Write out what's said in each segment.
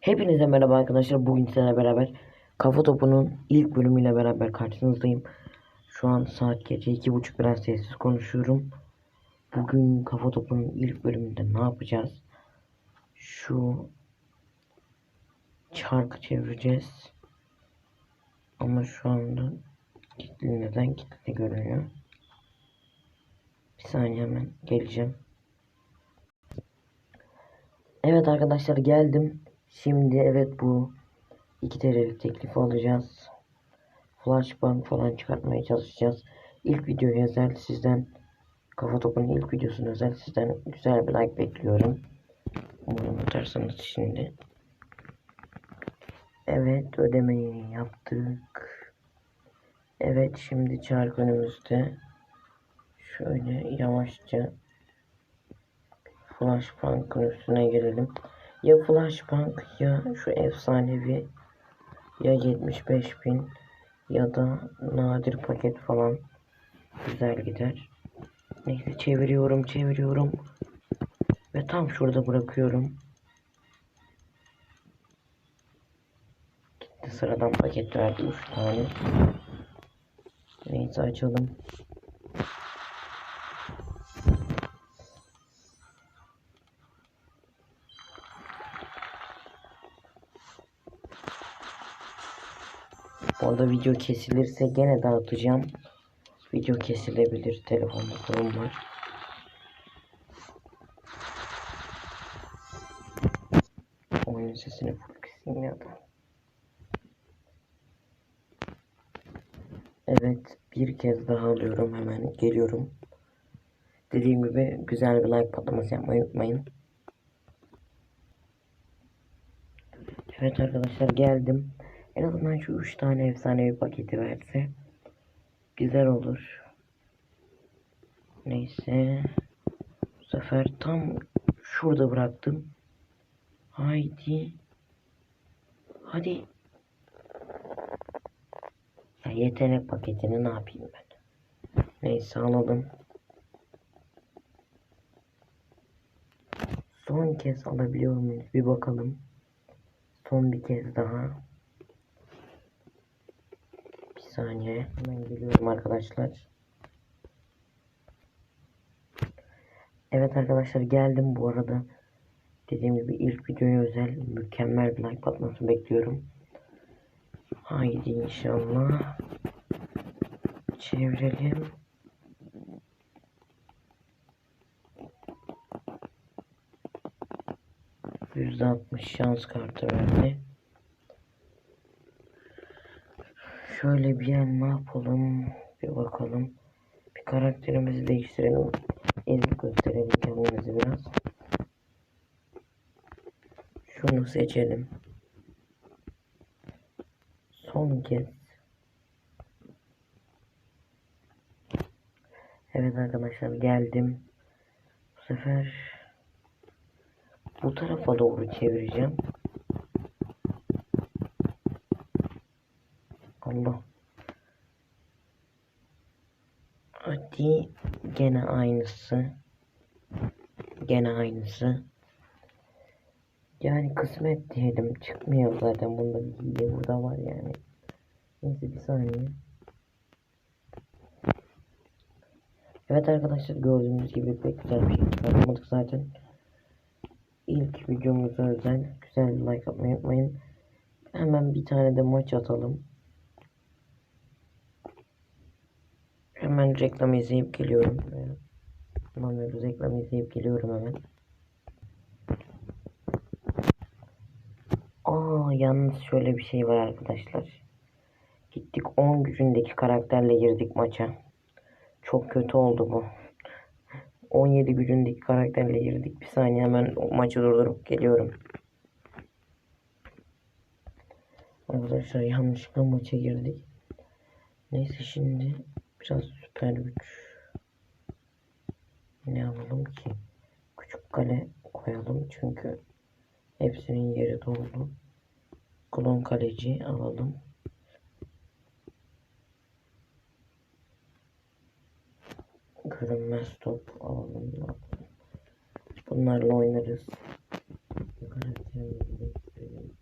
Hepinize merhaba arkadaşlar. Bugün sizlerle beraber Kafa Topu'nun ilk bölümüyle beraber karşınızdayım. Şu an saat gece iki buçuk biraz sessiz konuşuyorum. Bugün Kafa Topu'nun ilk bölümünde ne yapacağız? Şu çarkı çevireceğiz. Ama şu anda kilitli neden kilitli görünüyor? Bir saniye hemen geleceğim. Evet arkadaşlar geldim. Şimdi evet bu 2 TL'lik teklifi alacağız. Flashbang falan çıkartmaya çalışacağız. İlk videoya özel sizden Kafa Topu'nun ilk videosunu özel sizden güzel bir like bekliyorum. Umarım atarsanız şimdi. Evet ödemeyi yaptık. Evet şimdi çark önümüzde. Şöyle yavaşça Flashbank'ın üstüne gelelim. Ya Flashbank ya şu efsanevi ya 75.000 ya da nadir paket falan güzel gider. Neyse çeviriyorum çeviriyorum ve tam şurada bırakıyorum. Gitti sıradan paket verdi 3 tane. Neyse açalım. Orada video kesilirse gene dağıtacağım. Video kesilebilir. Telefonda sorun var. Oyunun sesini full kısayım ya da. Evet. Bir kez daha alıyorum. Hemen geliyorum. Dediğim gibi güzel bir like patlaması yapmayı unutmayın. Evet arkadaşlar geldim. En azından şu üç tane efsanevi paketi verse güzel olur. Neyse. Bu sefer tam şurada bıraktım. Haydi. Hadi. Ya yetenek paketini ne yapayım ben? Neyse alalım. Son kez alabiliyor muyuz? Bir bakalım. Son bir kez daha. Saniye. Hemen geliyorum arkadaşlar. Evet arkadaşlar geldim bu arada. Dediğim gibi ilk videoya özel mükemmel bir like patlaması bekliyorum. Haydi inşallah. Çevirelim. Yüzde altmış şans kartı verdi. Şöyle bir yer ne yapalım? Bir bakalım. Bir karakterimizi değiştirelim. Ezik gösterelim kendimizi biraz. Şunu seçelim. Son kez. Evet arkadaşlar geldim. Bu sefer bu tarafa doğru çevireceğim. Allah. Hadi gene aynısı. Gene aynısı. Yani kısmet diyelim. Çıkmıyor zaten. Bunda bir hile burada var yani. Neyse bir saniye. Evet arkadaşlar gördüğünüz gibi pek güzel bir şey çıkartmadık zaten. İlk videomuza özel güzel like atmayı unutmayın. Hemen bir tane de maç atalım. Hemen reklam izleyip geliyorum. Anlamıyoruz reklam izleyip geliyorum hemen. Aa yalnız şöyle bir şey var arkadaşlar. Gittik 10 gücündeki karakterle girdik maça. Çok kötü oldu bu. 17 gücündeki karakterle girdik. Bir saniye hemen maçı durdurup geliyorum. Arkadaşlar yanlışlıkla maça girdik. Neyse şimdi biraz süper güç. Ne alalım ki? Küçük kale koyalım çünkü hepsinin yeri doldu. Klon kaleci alalım. Görünmez top alalım. Bunlarla oynarız. Bu karakterimizi değiştirelim.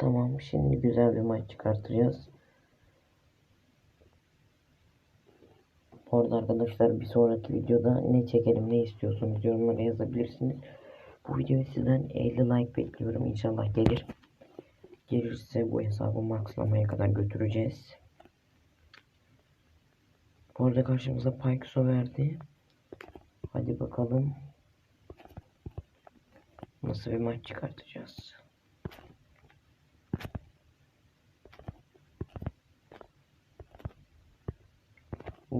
Tamam şimdi güzel bir maç çıkartacağız. Orada arkadaşlar bir sonraki videoda ne çekelim ne istiyorsunuz yorumlara yazabilirsiniz. Bu videoyu sizden 50 like bekliyorum. İnşallah gelir. Gelirse bu hesabı maxlamaya kadar götüreceğiz. Bu arada karşımıza Pyxo verdi. Hadi bakalım. Nasıl bir maç çıkartacağız.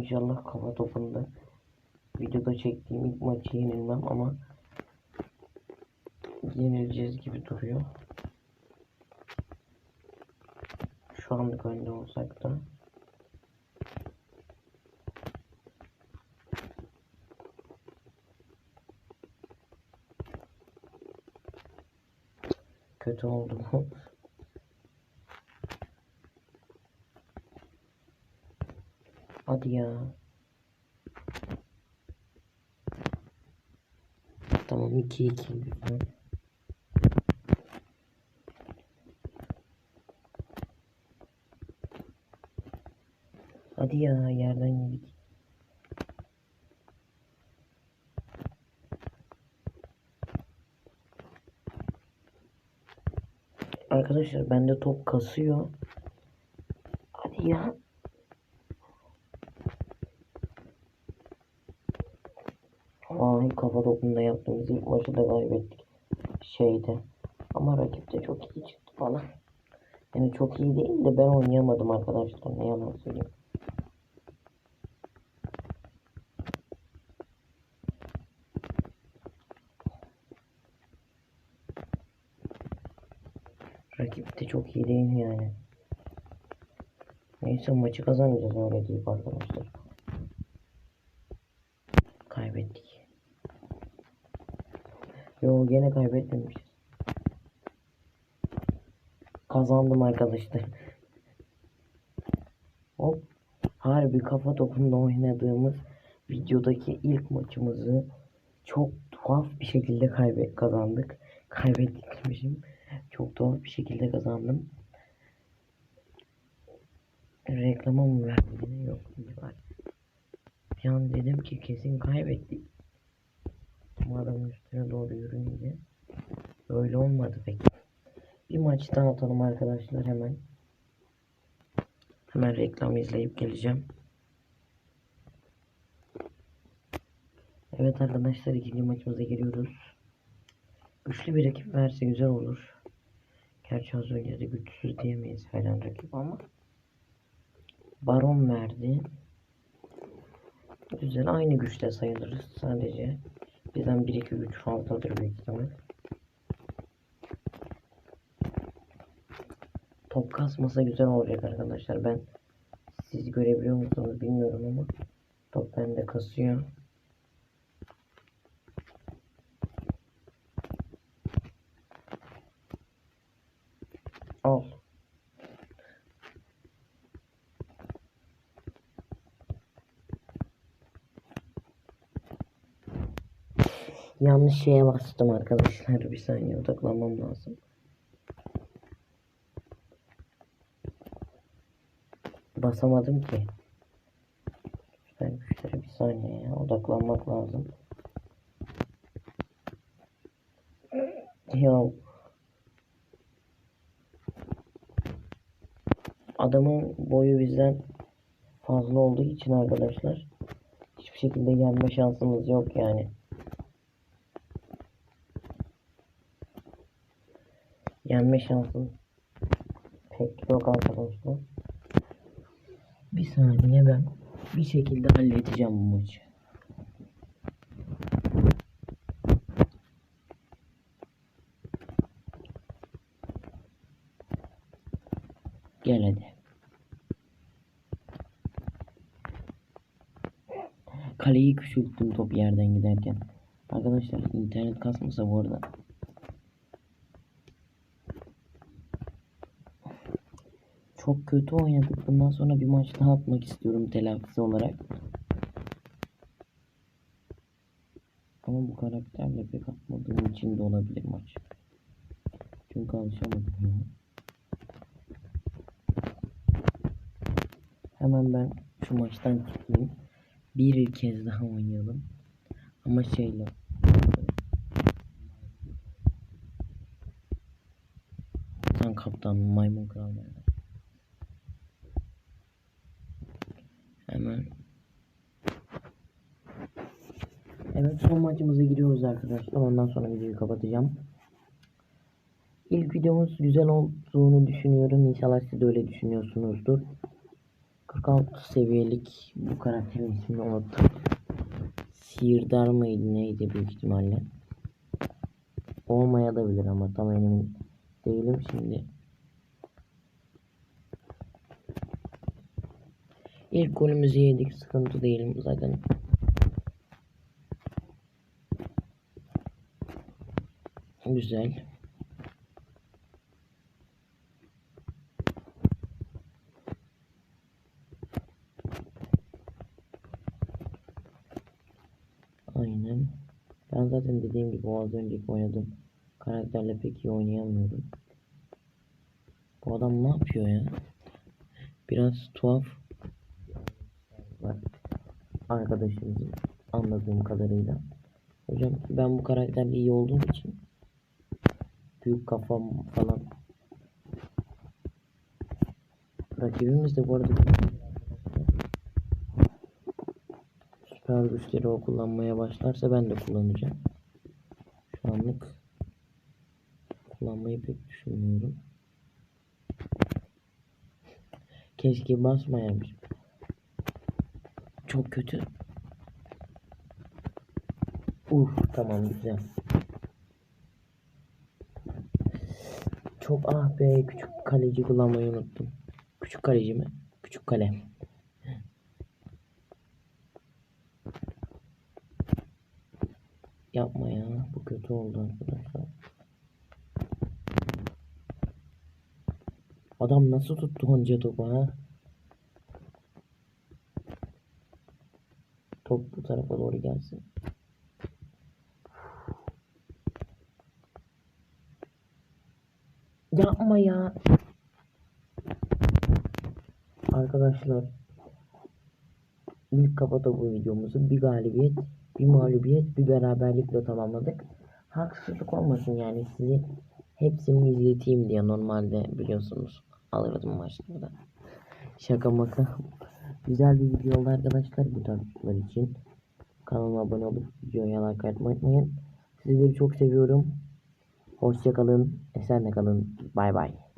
İnşallah kafa topunda videoda çektiğim ilk maçı yenilmem ama yenileceğiz gibi duruyor. Şu anlık önde olsak da kötü oldu bu. Hadi ya. Tamam 2 2 lütfen. Hadi ya yerden yedik. Arkadaşlar bende top kasıyor. Hadi ya. Ay kafa topunda maçı da kaybettik. Şeyde. Ama rakip de çok iyi çıktı bana. Yani çok iyi değil de ben oynayamadım arkadaşlar. Ne yalan söyleyeyim. Rakip de çok iyi değil yani. Neyse maçı kazanacağız öyle deyip arkadaşlar. Kaybettik. Yo gene kaybetmemişiz. Kazandım arkadaşlar. Hop. Harbi kafa topunda oynadığımız videodaki ilk maçımızı çok tuhaf bir şekilde kaybet kazandık. Kaybettik demişim. Çok tuhaf bir şekilde kazandım. Reklama mı verdi yine? Yok. Bir an dedim ki kesin kaybettik. Adamın üstüne doğru yürüyünce öyle olmadı pek. Bir maç daha atalım arkadaşlar hemen. Hemen reklam izleyip geleceğim. Evet arkadaşlar ikinci maçımıza giriyoruz. Güçlü bir rakip verse güzel olur. Gerçi az önce de güçsüz diyemeyiz falan rakip ama. Baron verdi. Güzel aynı güçte sayılırız sadece. Bizden 1-2 güç fazladır büyük ihtimal. Top kasmasa güzel olacak arkadaşlar. Ben siz görebiliyor musunuz bilmiyorum ama top bende kasıyor. Al. Yanlış şeye bastım arkadaşlar. Bir saniye odaklanmam lazım. Basamadım ki. Süper güçlere bir saniye ya. Odaklanmak lazım. Ya adamın boyu bizden fazla olduğu için arkadaşlar hiçbir şekilde yenme şansımız yok yani. Yenme şansım pek yok arkadaşlar. Bir saniye ben bir şekilde halledeceğim bu maçı. Gel hadi. Kaleyi küçülttüm top yerden giderken. Arkadaşlar internet kasmasa bu arada. Çok kötü oynadık. Bundan sonra bir maç daha atmak istiyorum telafisi olarak. Ama bu karakterle pek atmadığım için de olabilir maç. Çünkü alışamadım ya. Hemen ben şu maçtan çıkayım. Bir kez daha oynayalım. Ama şeyle kaptan maymun kral yani. Hemen. Evet son maçımıza giriyoruz arkadaşlar. Ondan sonra videoyu kapatacağım. İlk videomuz güzel olduğunu düşünüyorum. İnşallah siz de öyle düşünüyorsunuzdur. 46 seviyelik bu karakterin ismini unuttum. Sihirdar mıydı neydi büyük ihtimalle. Olmaya da bilir ama tam emin değilim şimdi. İlk golümüzü yedik sıkıntı değilim zaten. Güzel. Aynen. Ben zaten dediğim gibi az önceki oynadığım karakterle pek iyi oynayamıyorum. Bu adam ne yapıyor ya? Biraz tuhaf. Arkadaşımızın anladığım kadarıyla. Hocam ben bu karakterle iyi olduğum için büyük kafam falan rakibimiz de bu arada süper güçleri o kullanmaya başlarsa ben de kullanacağım. Şu anlık kullanmayı pek düşünmüyorum. Keşke basmayaymış. Çok kötü. Uf tamam güzel. Çok ah be küçük kaleci kullanmayı unuttum. Küçük kaleci mi? Küçük kale. Yapma ya. Bu kötü oldu arkadaşlar. Adam nasıl tuttu onca topu ha? Top bu tarafa doğru gelsin. Yapma ya. Arkadaşlar ilk kafa bu videomuzu bir galibiyet, bir mağlubiyet, bir beraberlikle tamamladık. Haksızlık olmasın yani sizi hepsini izleteyim diye normalde biliyorsunuz alırdım maçlarda. Şaka maka. Güzel bir video oldu arkadaşlar bu videolar için. Kanalıma abone olup videoya like atmayı unutmayın. Sizleri çok seviyorum. Hoşçakalın. Esenle kalın. Bay bay.